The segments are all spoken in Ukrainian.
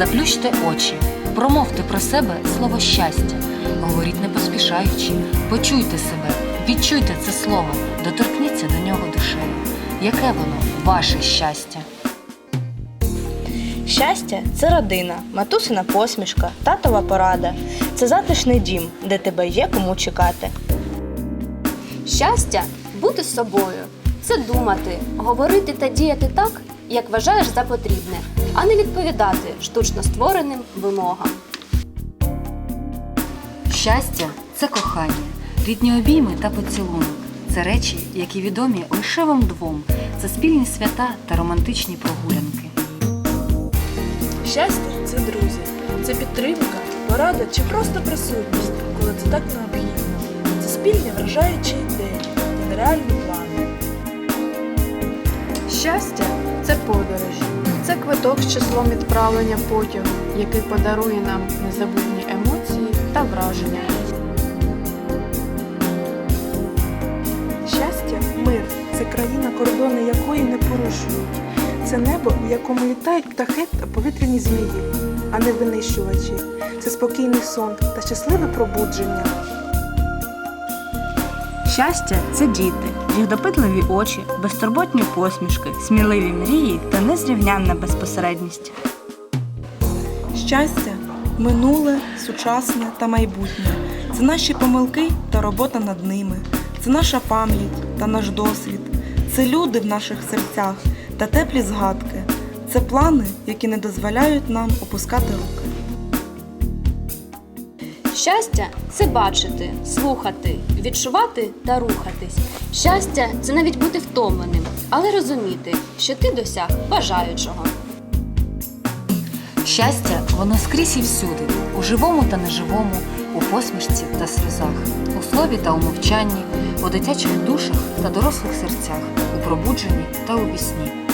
Заплющте очі, промовте про себе слово щастя. Говоріть не поспішаючи, почуйте себе, відчуйте це слово, доторкніться до нього душею. Яке воно ваше щастя? Щастя це родина, матусина посмішка, татова порада. Це затишний дім, де тебе є кому чекати. Щастя бути собою. Це думати, говорити та діяти так, як вважаєш за потрібне, а не відповідати штучно створеним вимогам. Щастя це кохання, рідні обійми та поцілунок. Це речі, які відомі лише вам двом. Це спільні свята та романтичні прогулянки. Щастя це друзі, це підтримка, порада чи просто присутність, коли це так необхідно. Це спільні вражаючі ідеї та нереальні плани. Щастя це подорож, це квиток з числом відправлення потягу, який подарує нам незабутні емоції та враження. Щастя мир це країна, кордони якої не порушують. Це небо, в якому літають птахи та повітряні змії, а не винищувачі. Це спокійний сон та щасливе пробудження. Щастя це діти, їх допитливі очі, безтурботні посмішки, сміливі мрії та незрівнянна безпосередність. Щастя минуле, сучасне та майбутнє. Це наші помилки та робота над ними. Це наша пам'ять та наш досвід. Це люди в наших серцях та теплі згадки. Це плани, які не дозволяють нам опускати руки. Щастя це бачити, слухати, відчувати та рухатись. Щастя це навіть бути втомленим, але розуміти, що ти досяг бажаючого. Щастя, воно скрізь і всюди, у живому та неживому, у посмішці та сльозах, у слові та у мовчанні, у дитячих душах та дорослих серцях, у пробудженні та у вісні.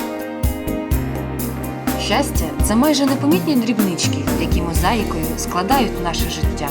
Щастя це майже непомітні дрібнички, які мозаїкою складають наше життя.